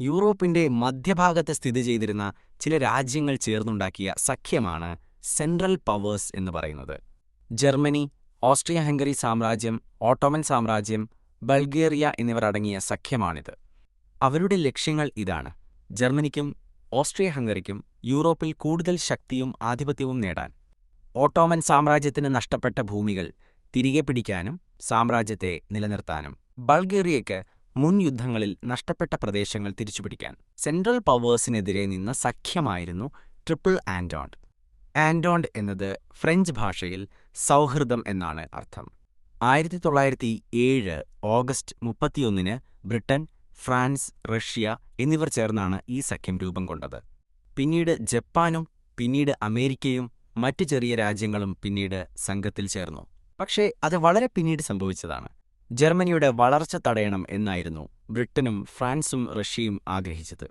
യൂറോപ്പിന്റെ മധ്യഭാഗത്ത് സ്ഥിതി ചെയ്തിരുന്ന ചില രാജ്യങ്ങൾ ചേർന്നുണ്ടാക്കിയ സഖ്യമാണ് സെൻട്രൽ പവേഴ്സ് എന്ന് പറയുന്നത്. ജർമ്മനി ഓസ്ട്രിയ ഹംഗറി സാമ്രാജ്യം ഓട്ടോമൻ സാമ്രാജ്യം ബൾഗേറിയ എന്നിവരടങ്ങിയ സഖ്യമാണിത്. അവരുടെ ലക്ഷ്യങ്ങൾ ഇതാണ്. ജർമ്മനിക്കും ഓസ്ട്രിയ ഹംഗറിക്കും യൂറോപ്പിൽ കൂടുതൽ ശക്തിയും ആധിപത്യവും നേടാൻ. ഓട്ടോമൻ സാമ്രാജ്യത്തിന് നഷ്ടപ്പെട്ട ഭൂമികൾ തിരികെ പിടിക്കാനും സാമ്രാജ്യത്തെ നിലനിർത്താനും. ബൾഗേറിയയ്ക്ക് മുൻ യുദ്ധങ്ങളിൽ നഷ്ടപ്പെട്ട പ്രദേശങ്ങൾ തിരിച്ചുപിടിക്കാൻ. സെൻട്രൽ പവേഴ്സിനെതിരെ നിന്ന സഖ്യമായിരുന്നു ട്രിപ്പിൾ ആൻഡോണ്ട് ആൻഡോണ്ട് എന്നത് ഫ്രഞ്ച് ഭാഷയിൽ സൗഹൃദം എന്നാണ് അർത്ഥം. ആയിരത്തി തൊള്ളായിരത്തി ഏഴ് ഓഗസ്റ്റ് മുപ്പത്തിയൊന്നിന് ബ്രിട്ടൻ ഫ്രാൻസ് റഷ്യ എന്നിവർ ചേർന്നാണ് ഈ സഖ്യം രൂപം കൊണ്ടത്. പിന്നീട് ജപ്പാനും പിന്നീട് അമേരിക്കയും മറ്റ് ചെറിയ രാജ്യങ്ങളും പിന്നീട് സംഘത്തിൽ ചേർന്നു. പക്ഷേ അത് വളരെ പിന്നീട് സംഭവിച്ചതാണ്. ജർമ്മനിയുടെ വളർച്ച തടയണം എന്നായിരുന്നു ബ്രിട്ടനും ഫ്രാൻസും റഷ്യയും ആഗ്രഹിച്ചത്.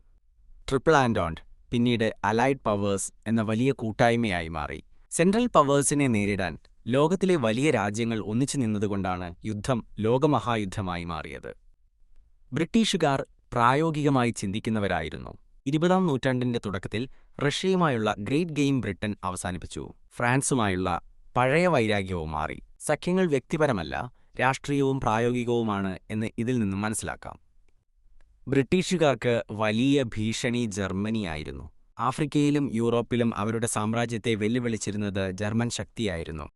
ട്രിപ്പിൾ ആൻഡോണ്ട് പിന്നീട് അലൈഡ് പവേഴ്സ് എന്ന വലിയ കൂട്ടായ്മയായി മാറി. സെൻട്രൽ പവേഴ്സിനെ നേരിടാൻ ലോകത്തിലെ വലിയ രാജ്യങ്ങൾ ഒന്നിച്ചു നിന്നതുകൊണ്ടാണ് യുദ്ധം ലോകമഹായുദ്ധമായി മാറിയത്. ബ്രിട്ടീഷുകാർ പ്രായോഗികമായി ചിന്തിക്കുന്നവരായിരുന്നു. ഇരുപതാം നൂറ്റാണ്ടിന്റെ തുടക്കത്തിൽ റഷ്യയുമായുള്ള ഗ്രേറ്റ് ഗെയിം ബ്രിട്ടൻ അവസാനിപ്പിച്ചു. ഫ്രാൻസുമായുള്ള പഴയ വൈരാഗ്യവും മാറി. സഖ്യങ്ങൾ വ്യക്തിപരമല്ല രാഷ്ട്രീയവും പ്രായോഗികവുമാണ് എന്ന് ഇതിൽ നിന്നും മനസ്സിലാക്കാം. ബ്രിട്ടീഷുകാർക്ക് വലിയ ഭീഷണി ജർമ്മനിയായിരുന്നു ആഫ്രിക്കയിലും യൂറോപ്പിലും അവരുടെ സാമ്രാജ്യത്തെ വെല്ലുവിളിച്ചിരുന്നത് ജർമ്മൻ ശക്തിയായിരുന്നു.